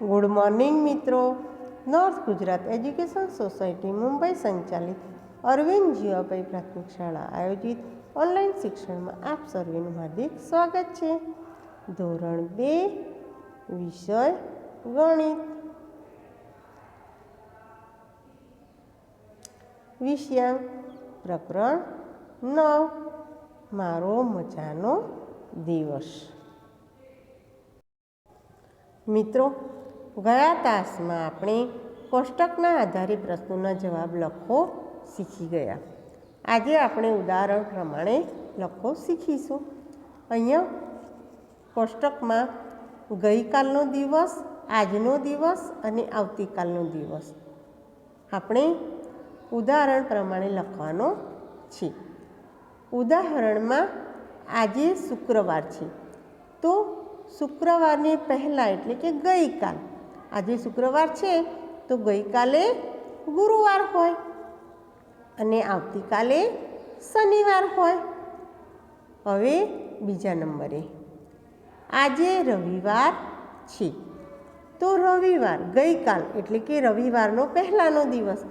Good morning મિત્રો. North Gujarat education society Mumbai સંચાલિત અરવિંદ જીવાભાઈ પ્રાથમિક શાળા આયોજિત ઓનલાઈન શિક્ષણમાં આપ સર્વેનું હાર્દિક સ્વાગત છે. ધોરણ બે, વિષય ગણિત. વિષયાંક, પ્રકરણ નવ, મારો મજાનો દિવસ. મિત્રો ગયા તાસમાં આપણે કોષ્ટકના આધારે પ્રશ્નોના જવાબ લખો શીખી ગયા. આજે આપણે ઉદાહરણ પ્રમાણે લખો શીખીશું. અહીંયા કોષ્ટકમાં ગઈકાલનો દિવસ, આજનો દિવસ અને આવતીકાલનો દિવસ. આપણે ઉદાહરણ પ્રમાણે લખવાનો છે. ઉદાહરણમાં આજે શુક્રવાર છે. તો શુક્રવારની પહેલાં એટલે કે ગઈકાલ. આજે શુક્રવાર છે, તો ગઈકાલે ગુરુવાર હોય અને આવતીકાલે શનિવાર હોય. હવે બીજા નંબરે. આજે રવિવાર છે. તો રવિવાર, ગઈકાલ, એટલે કે રવિવારનો પહેલાંનો દિવસ.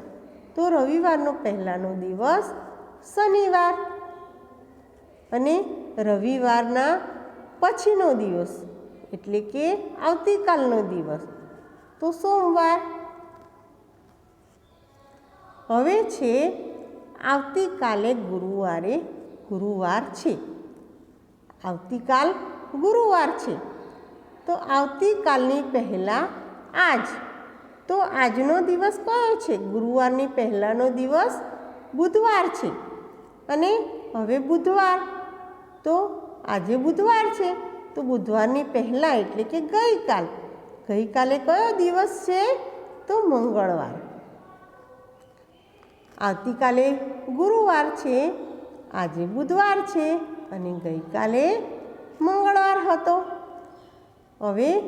તો રવિવારનો પહેલાંનો દિવસ શનિવાર અને રવિવારના પછીનો દિવસ, એટલે કે આવતીકાલનો દિવસ. તો સોમવાર. હવે છે આવતીકાલે ગુરુવારે ગુરુવાર છે. આવતીકાલ ગુરુવાર છે. તો આવતીકાલની પહેલાં આજ. તો આજનો દિવસ કયો છે? ગુરુવારની પહેલાંનો દિવસ બુધવાર છે. અને હવે બુધવાર. તો આજે બુધવાર છે. તો બુધવારની પહેલાં એટલે કે ગઈકાલ. ગઈકાલે કયો દિવસ છે? તો મંગળવાર. આવતીકાલે ગુરુવાર છે, આજે બુધવાર છે અને ગઈકાલે મંગળવાર હતો. હવે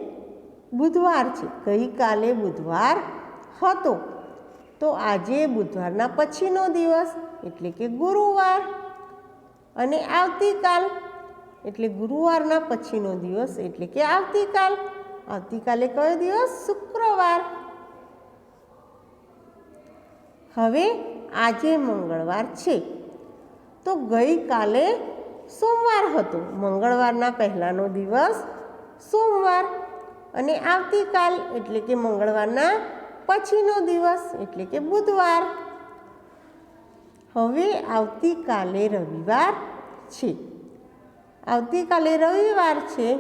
બુધવાર છે, ગઈકાલે બુધવાર હતો. તો આજે બુધવારના પછીનો દિવસ એટલે કે ગુરુવાર. અને આવતીકાલ એટલે ગુરુવારના પછીનો દિવસ એટલે કે આવતીકાલ. આવતીકાલે કયો દિવસ? શુક્રવાર. હવે આજે મંગળવાર છે. તો ગઈકાલે સોમવાર હતો. મંગળવારના પહેલાંનો દિવસ સોમવાર. અને આવતીકાલ એટલે કે મંગળવારના પછીનો દિવસ એટલે કે બુધવાર. હવે આવતીકાલે રવિવાર છે. આવતીકાલે રવિવાર છે.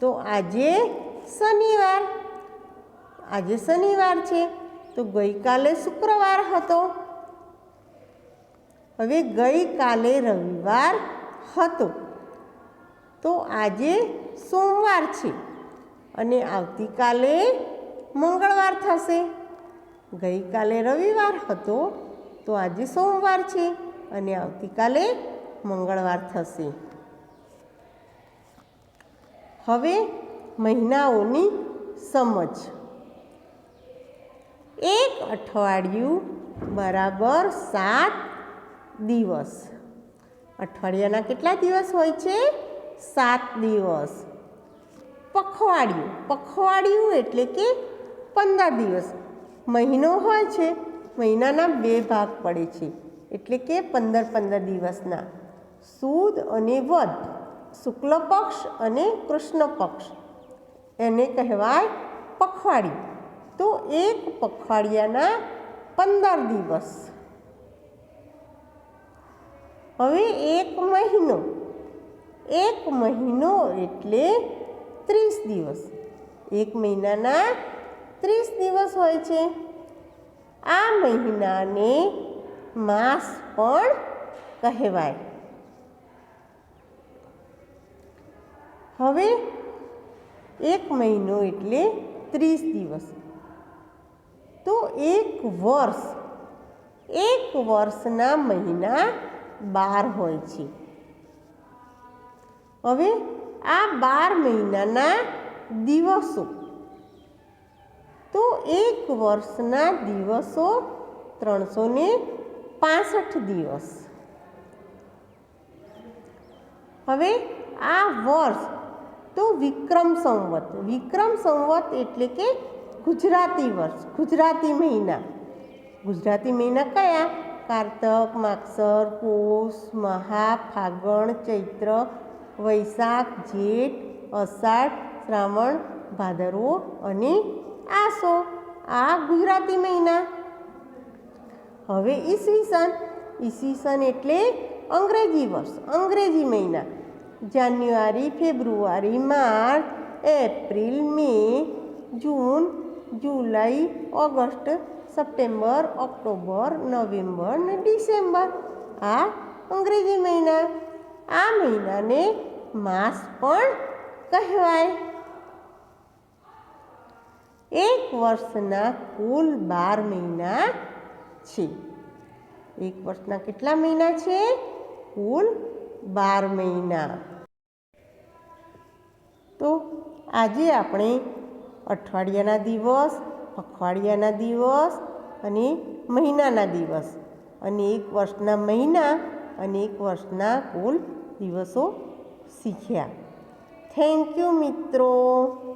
તો આજે શનિવાર. આજે શનિવાર છે, તો ગઈકાલે શુક્રવાર હતો. હવે ગઈકાલે રવિવાર હતો. તો આજે સોમવાર છે અને આવતીકાલે મંગળવાર થશે. ગઈકાલે રવિવાર હતો, તો આજે સોમવાર છે અને આવતીકાલે મંગળવાર થશે. હવે મહિનાઓની સમજ. એક અઠવાડિયું બરાબર સાત દિવસ. અઠવાડિયાના કેટલા દિવસ હોય છે? સાત દિવસ. પખવાડિયું. પખવાડિયું એટલે કે પંદર દિવસ. મહિનો હોય છે. મહિનાના બે ભાગ પડે છે. એટલે કે પંદર પંદર દિવસના. સુદ અને વધ શુક્લ પક્ષ અને કૃષ્ણ પક્ષ એને કહેવાય પખવાડિયું તો એક પખવાડિયાના પંદર દિવસ. હવે એક મહિનો. એક મહિનો એટલે ત્રીસ દિવસ. એક મહિનાના ત્રીસ દિવસ હોય છે. આ મહિનાને માસ પણ કહેવાય. હવે એક મહિનો એટલે ત્રીસ દિવસ. તો એક વર્ષ, એક વર્ષના મહિના બાર હોય છે. હવે આ બાર મહિનાના દિવસો. તો એક વર્ષના દિવસો ત્રણસો ને પાસઠ દિવસ. હવે આ વર્ષ તો વિક્રમ સંવત. વિક્રમ સંવત એટલે કે ગુજરાતી વર્ષ, ગુજરાતી મહિના. ગુજરાતી મહિના કયા? કારતક, માગસર, પોષ મહા ફાગણ ચૈત્ર, વૈશાખ, જેઠ, અષાઢ, શ્રાવણ, ભાદરવો અને આસો. આ ગુજરાતી મહિના. હવે ઈસવીસન. ઈસવીસન એટલે અંગ્રેજી વર્ષ, અંગ્રેજી મહિના. January, February, March, April, May, June, July, August, September, October, November ને ડિસેમ્બર. આ અંગ્રેજી મહિના. આ મહિનાને માસ પણ કહેવાય. એક વર્ષના કુલ બાર મહિના છે. એક વર્ષના કેટલા મહિના છે? કુલ બાર મહિના. તો આજે આપણે અઠવાડિયાના દિવસ, પખવાડિયાના દિવસ અને મહિનાના દિવસ. અને એક વર્ષના મહિના અને એક વર્ષના કુલ દિવસો શીખ્યા. થેન્ક યુ મિત્રો.